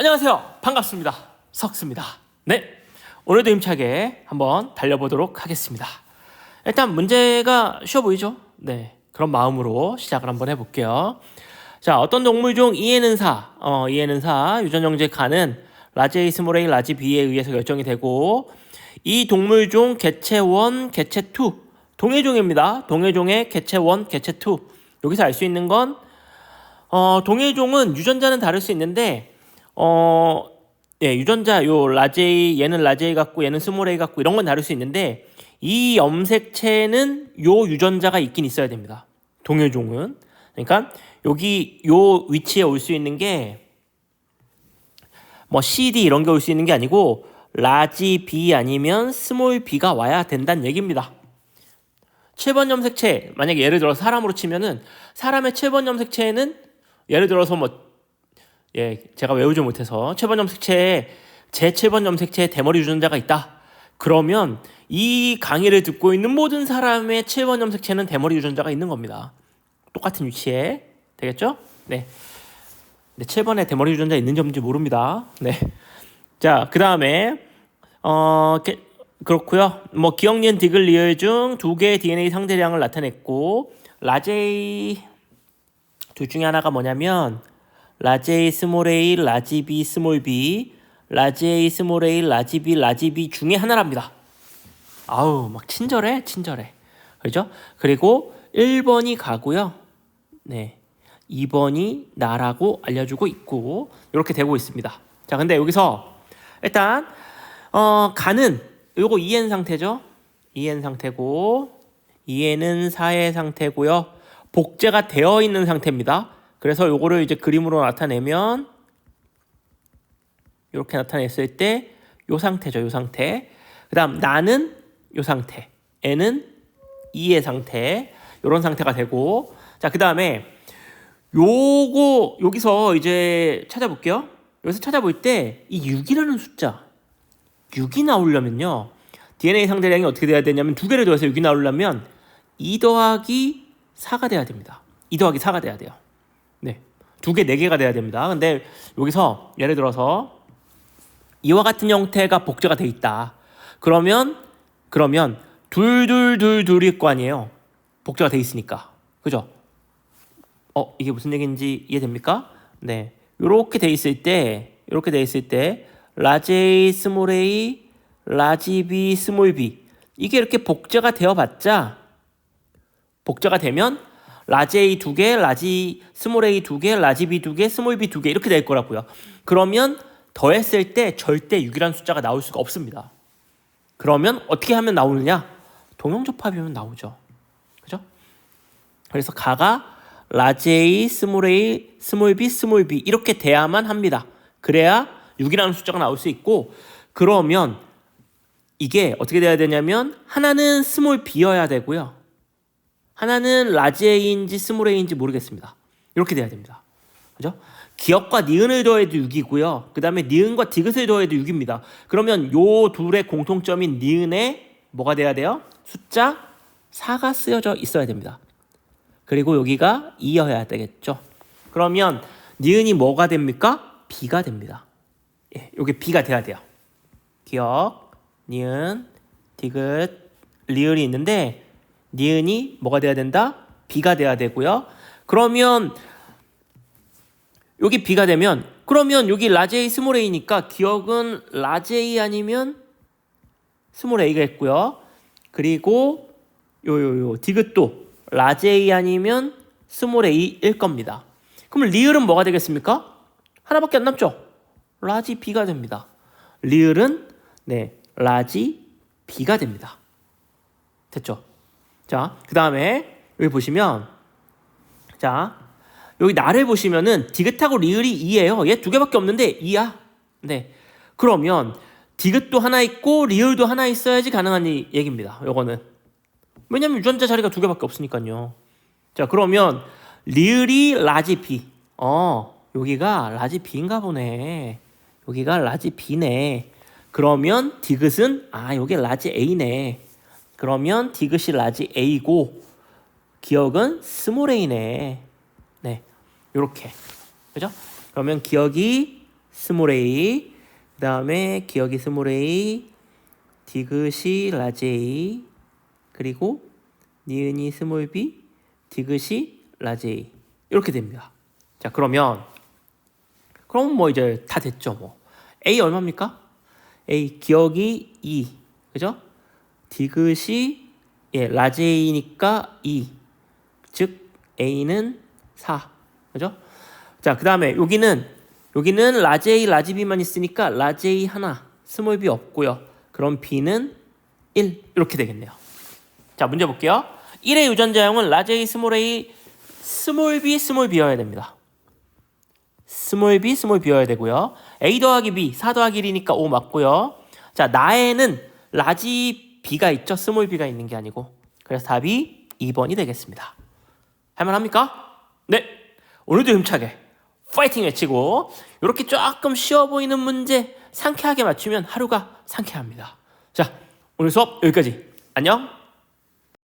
안녕하세요. 반갑습니다. 석수입니다. 네. 오늘도 힘차게 한번 달려보도록 하겠습니다. 일단 문제가 쉬워 보이죠? 네. 그런 마음으로 시작을 한번 해볼게요. 자, 어떤 동물종 이에는 사, 어, 이에는 사, 유전정제 가는 라지 스모레이 라지 B에 의해서 결정이 되고, 이 동물종 개체 1, 개체 2, 동해종입니다. 동해종의 개체 1, 개체 2. 여기서 알 수 있는 건, 어, 동해종은 유전자는 다를 수 있는데, 어, 예, 유전자 요 라제이 얘는 라제이 같고 얘는 스몰 A 같고 이런 건 다를 수 있는데 이 염색체는 요 유전자가 있긴 있어야 됩니다. 동요종은 그러니까 여기 요 위치에 올 수 있는 게 뭐 CD 이런 게 올 수 있는 게 아니고 라지 B 아니면 스몰 B가 와야 된다는 얘기입니다. 7번 염색체 만약에 예를 들어 사람으로 치면은 사람의 7번 염색체는 예를 들어서 뭐 예, 제가 외우지 못해서 7번 염색체에 제 7번 염색체에 대머리 유전자가 있다. 그러면 이 강의를 듣고 있는 모든 사람의 7번 염색체는 대머리 유전자가 있는 겁니다. 똑같은 위치에 되겠죠? 네. 네, 7번에 대머리 유전자 있는지 없는지 모릅니다. 네. 자, 그 다음에, 어, 게- 그렇고요 뭐, 기억니은 디글 리을 중두 개의 DNA 상대량을 나타냈고, 라제이 둘 중에 하나가 뭐냐면, A 스몰 A, 라지 B 스몰 B, 라지 A 스몰 A, 라지 B, 라지 B 중에 하나랍니다. 아우 막 친절해 친절해 그죠? 그리고 1번이 가고요. 네. 2번이 나라고 알려주고 있고 이렇게 되고 있습니다. 자 근데 여기서 일단 어 가는 요거 2n 상태죠. 2n 상태고 2n은 4의 상태고요. 복제가 되어 있는 상태입니다. 그래서 요거를 이제 그림으로 나타내면 이렇게 나타냈을 때 요 상태죠. 요 상태. 그다음 나는 요 상태. 애는 2의 상태. 요런 상태가 되고 자, 그다음에 요거 여기서 이제 찾아볼게요. 여기서 찾아볼 때 이 6이라는 숫자 6이 나오려면요. DNA 상대량이 어떻게 돼야 되냐면 두 개를 더해서 6이 나오려면 2 더하기 4가 돼야 됩니다. 2 더하기 4가 돼야 돼요. 네. 두 개, 네 개가 돼야 됩니다. 근데 여기서 예를 들어서 이와 같은 형태가 복제가 돼 있다. 그러면 그러면 둘둘둘둘일 거 아니에요. 복제가 돼 있으니까. 그죠? 어, 이게 무슨 얘기인지 이해됩니까? 네. 요렇게 돼 있을 때 요렇게 돼 있을 때 A 스몰 A 라지 B 스몰 B 이게 이렇게 복제가 되어 봤자 복제가 되면 A 두 개, 라지 스몰 A 두 개, 라지 B 두 개, 스몰 B 두 개 이렇게 될 거라고요. 그러면 더했을 때 절대 6이라는 숫자가 나올 수가 없습니다. 그러면 어떻게 하면 나오느냐? 동형접합이면 나오죠. 그죠? 그래서 가가 라지 A, 스몰 A, 스몰 B, 스몰 B 이렇게 돼야만 합니다. 그래야 6이라는 숫자가 나올 수 있고 그러면 이게 어떻게 돼야 되냐면 하나는 스몰 B여야 되고요. 하나는 라지 A인지 스몰 A인지 모르겠습니다. 이렇게 돼야 됩니다. 그죠? 기억과 니은을 더해도 6이고요. 그 다음에 니은과 디귿을 더해도 6입니다. 그러면 요 둘의 공통점인 니은에 뭐가 돼야 돼요? 숫자 4가 쓰여져 있어야 됩니다. 그리고 여기가 2여야 되겠죠. 그러면 니은이 뭐가 됩니까? B가 됩니다. 예, 요게 B가 돼야 돼요. 기억, 니은, 디귿, 리을이 있는데 니은이 뭐가 돼야 된다? B가 돼야 되고요. 그러면 여기 B가 되면 그러면 여기 A 스몰 A니까 기억은 A 아니면 스몰 A가 있고요. 그리고 요요요 디귿도 A 아니면 스몰 A일 겁니다. 그럼 리을은 뭐가 되겠습니까? 하나밖에 안 남죠. 라지 B가 됩니다. 리을은 네 라지 B가 됩니다. 됐죠? 자, 그 다음에 여기 보시면 자 여기 나를 보시면은 디귿하고 리을이 2예요. 얘 두 개밖에 없는데 2야. 네. 그러면 디귿도 하나 있고 리을도 하나 있어야지 가능한 이 얘기입니다. 요거는. 왜냐면 유전자 자리가 두 개밖에 없으니까요. 자, 그러면 리을이 라지 B. 어, 여기가 라지 B인가 보네. 여기가 라지 B네. 그러면 디귿은 아, 여기 라지 A네. 그러면 디귿이 라지 A고 기억은 스몰 A네. 네. 요렇게. 그죠? 그러면 기억이 스몰 a 그 다음에 기억이 스몰 a 디귿이 라지 a 그리고 니은이 스몰 b 디귿이 라지 a 이렇게 됩니다. 자 그러면 그럼 뭐 이제 다 됐죠 뭐 a 얼마입니까? a 기억이 2 그죠? 디귿이 예 라지 a니까 2 즉 a는 4 그죠? 자 그 다음에 여기는 여기는 라지 a 라지 b만 있으니까 a 하나 스몰 b 없고요. 그럼 b는 1 이렇게 되겠네요. 자 문제 볼게요. 1의 유전자형은 a 스몰 a 스몰 b 스몰 b여야 됩니다. 스몰 b 스몰 b여야 되고요. a 더하기 b 4 더하기 1이니까 5 맞고요. 자 나에는 라지 b가 있죠. 스몰 b가 있는 게 아니고 그래서 답이 2번이 되겠습니다. 할만합니까? 네. 오늘도 힘차게 파이팅 외치고 이렇게 조금 쉬워 보이는 문제 상쾌하게 맞추면 하루가 상쾌합니다. 자 오늘 수업 여기까지. 안녕.